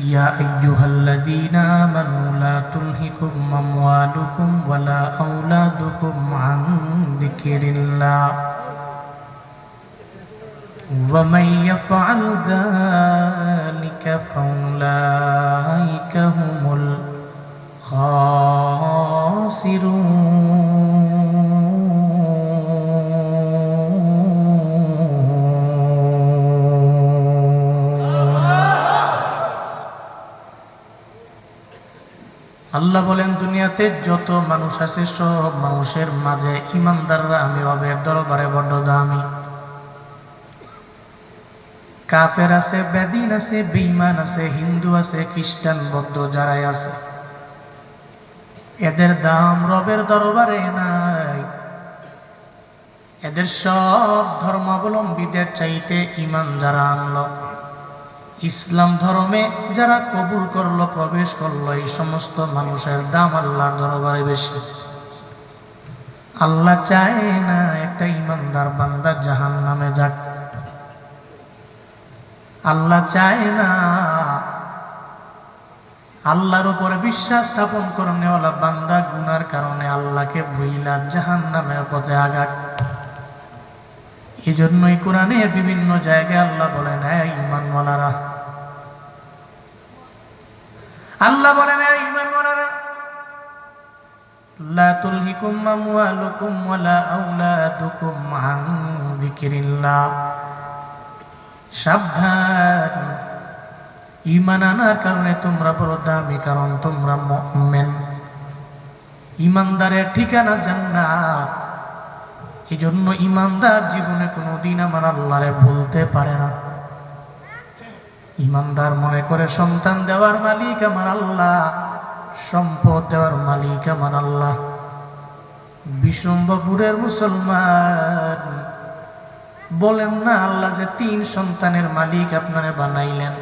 يا أيها الذين آمنوا لا تلهكم أموالكم ولا أولادكم عن ذكر الله ومن يفعل ذلك فأولئك هم الخاسرون আল্লাহ বলেন, দুনিয়াতে যত মানুষ আছে, সব মানুষের মাঝে ইমানদাররা আমি, রবের দরবারে বড্ড দামি। কাফের আছে, বেদিন আছে বেইমান আছে, হিন্দু আছে, খ্রিস্টান, বৌদ্ধ যারাই আছে। এদের দাম রবের দরবারে নাই। এদের সব ধর্মাবলম্বীদের চাইতে ইমান যারা আনলো। ইসলাম ধর্মে যারা কবুল করল, প্রবেশ করল, এই সমস্ত মানুষের দাম আল্লাহর দরবারে বেশি। আল্লাহ চায় না একটা ইমানদার বান্দা জাহান নামে যাক। আল্লাহ চায় না আল্লাহর উপরে বিশ্বাস স্থাপন করনেওয়ালা বান্দা গুনার কারণে আল্লাহকে ভুইলা জাহান নামের পথে আগাক এই জন্যই কোরআনের বিভিন্ন জায়গায় আল্লাহ বলেন হ্যাঁ ইমানওয়ালারা আল্লাহ বলেন ইমানওয়ালারা লা তুলহিকুম আমওয়ালুকুম ওয়ালা আওলাদুকুম আন যিকরিল্লাহ। সাবধান। ইমান আনার কারণে তোমরা বড় দামি, কারণ তোমরা মুমিন। ইমানদারের ঠিকানা জান্নাত। এই জন্য ইমানদার জীবনে কোনো দিন আমার আল্লাহরে বলতে পারে না। ইমানদার মনে করে সন্তান দেওয়ার মালিক আমার আল্লাহ, সম্পদ দেওয়ার মালিক আমার আল্লাহ। বিশ্বম্বপুরের মুসলমান, বলেন না আল্লাহ যে তিন সন্তানের মালিক আপনারে বানাইলেন।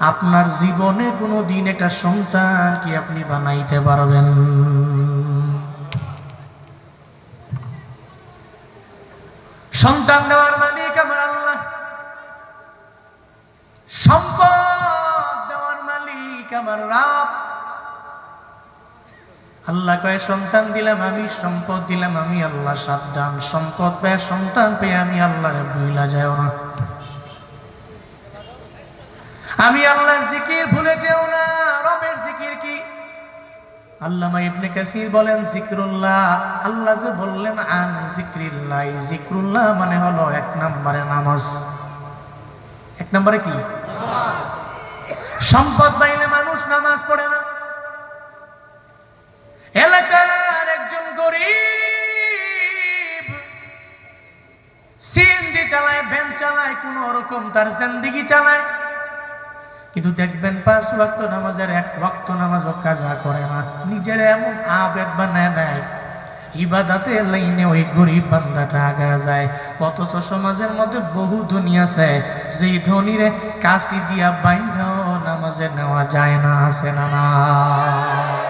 আপনার জীবনে কোনো দিন একটা সন্তান কি আপনি বানাইতে পারবেন? সন্তান দেওয়ার সম্পদ দেওয়ার মালিক আমার আল্লাহ কয়, সন্তান দিলাম আমি, সম্পদ দিলাম আমি, আল্লাহ সাবধান সম্পদ পেয়ে, সন্তান পেয়ে আমি আল্লাহরে ভুইলা যাও না। আমি আল্লাহর জিকির ভুলে যেও না। রবের জিকির কি? আল্লামা ইবনে কাসির বলেন, জিক্রুল্লাহ। আল্লাহ যে বললেন, আন জিক্রিল্লাহ। জিক্রুল্লাহ মানে হলো এক নম্বরে নামাজ। এক নম্বরে কি? সম্পদ পাইলে মানুষ নামাজ পড়ে না। এলাকার একজন গরিব সিএনজি চালায়, ভ্যান চালায়, কোন রকম তার জিন্দিগি চালায়। কিন্তু দেখবেন পাঁচ ওয়াক্ত নামাজের এক ওয়াক্ত নামাজও কাজা করে না। নিজের এমন আবেগ বানায় নেয়, ইবাদাতে লাইনে ওই গরিব বান্দাটা আগা যায়। অথচ সমাজের মধ্যে বহু ধনী আছে, যেই ধনীরে কাশি দিয়া বাইন্ধাও নামাজে নেওয়া যায় না আসে না।